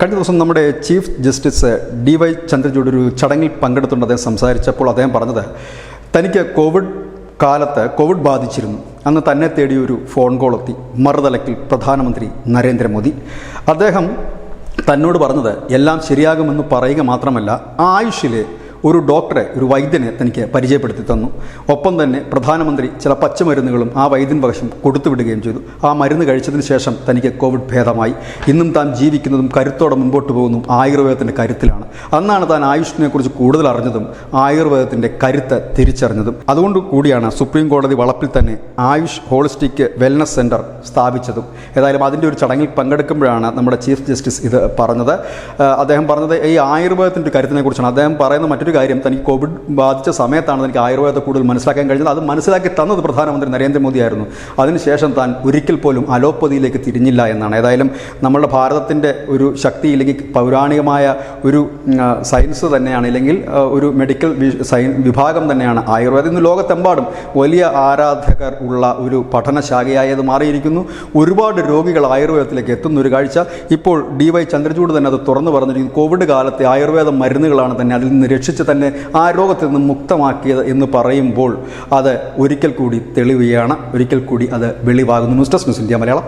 കഴിഞ്ഞ ദിവസം നമ്മുടെ chief justice D Y Chandrachud ഒരു ചടങ്ങിൽ പങ്കെടുത്തുകൊണ്ട് അദ്ദേഹം സംസാരിച്ചപ്പോൾ അദ്ദേഹം പറഞ്ഞത് തനിക്ക് കോവിഡ് കാലത്ത് കോവിഡ് ബാധിച്ചിരുന്നു. അന്ന് തന്നെ തേടി ഒരു ഫോൺ കോൾ എത്തി. മറുതലക്കിൽ പ്രധാനമന്ത്രി നരേന്ദ്രമോദി. അദ്ദേഹം തന്നോട് പറഞ്ഞത് എല്ലാം ശരിയാകുമെന്ന് പറയുക മാത്രമല്ല ആയുഷിലെ ഒരു ഡോക്ടറെ ഒരു വൈദ്യനെ തനിക്ക് പരിചയപ്പെടുത്തി തന്നു. ഒപ്പം തന്നെ പ്രധാനമന്ത്രി ചില പച്ചമരുന്നുകളും ആ വൈദ്യൻ വശം കൊടുത്തുവിടുകയും ചെയ്തു. ആ മരുന്ന് കഴിച്ചതിന് ശേഷം തനിക്ക് കോവിഡ് ഭേദമായി. ഇന്നും താൻ ജീവിക്കുന്നതും കരുത്തോടെ മുമ്പോട്ട് പോകുന്നതും ആയുർവേദത്തിന്റെ കരുത്തിലാണ്. അന്നാണ് താൻ ആയുഷിനെ കുറിച്ച് കൂടുതൽ അറിഞ്ഞതും ആയുർവേദത്തിന്റെ കരുത്ത് തിരിച്ചറിഞ്ഞതും. അതുകൊണ്ട് കൂടിയാണ് സുപ്രീം കോടതി വളപ്പിൽ തന്നെ ആയുഷ് ഹോളിസ്റ്റിക് വെൽനസ് സെന്റർ സ്ഥാപിച്ചതും. ഏതായാലും അതിന്റെ ഒരു ചടങ്ങിൽ പങ്കെടുക്കുമ്പോഴാണ് നമ്മുടെ ചീഫ് ജസ്റ്റിസ് ഇത് പറഞ്ഞത്. അദ്ദേഹം പറഞ്ഞത് ഈ ആയുർവേദത്തിന്റെ കരുത്തിനെക്കുറിച്ചാണ്. കരുത്തിനെ കുറിച്ചാണ് അദ്ദേഹം പറയുന്ന മറ്റൊരു കാര്യം തനിക്ക് കോവിഡ് ബാധിച്ച സമയത്താണ് തനിക്ക് ആയുർവേദത്തെ കൂടുതൽ മനസ്സിലാക്കാൻ കഴിഞ്ഞത്. അത് മനസ്സിലാക്കി തന്നത് പ്രധാനമന്ത്രി നരേന്ദ്രമോദിയായിരുന്നു അതിനുശേഷം താൻ ഒരിക്കൽ പോലും അലോപ്പതിയിലേക്ക് തിരിഞ്ഞില്ല എന്നാണ്. ഏതായാലും നമ്മുടെ ഭാരതത്തിന്റെ ഒരു ശക്തി ഇല്ലെങ്കിൽ പൗരാണികമായ ഒരു സയൻസ് തന്നെയാണ് ഇല്ലെങ്കിൽ ഒരു മെഡിക്കൽ സയൻ വിഭാഗം തന്നെയാണ് ആയുർവേദം. ഇന്ന് ലോകത്തെമ്പാടും വലിയ ആരാധകർ ഉള്ള ഒരു പഠനശാഖയായത് മാറിയിരിക്കുന്നു. ഒരുപാട് രോഗികൾ ആയുർവേദത്തിലേക്ക് എത്തുന്ന ഒരു കാഴ്ച. ഇപ്പോൾ ഡി വൈ ചന്ദ്രചൂഡ് തന്നെ അത് തുറന്നു പറഞ്ഞിരിക്കുന്നു. കോവിഡ് കാലത്തെ ആയുർവേദ മരുന്നുകളാണ് തന്നെ അതിൽ നിന്ന് രക്ഷിച്ച് തന്നെ ആ രോഗത്തിൽ നിന്ന് മുക്തമാക്കിയത് എന്ന് പറയുമ്പോൾ അത് ഒരിക്കൽ കൂടി തെളിവുകയാണ് ഒരിക്കൽ കൂടി അത് വെളിവാകുന്നു. News desk news India Malayalam.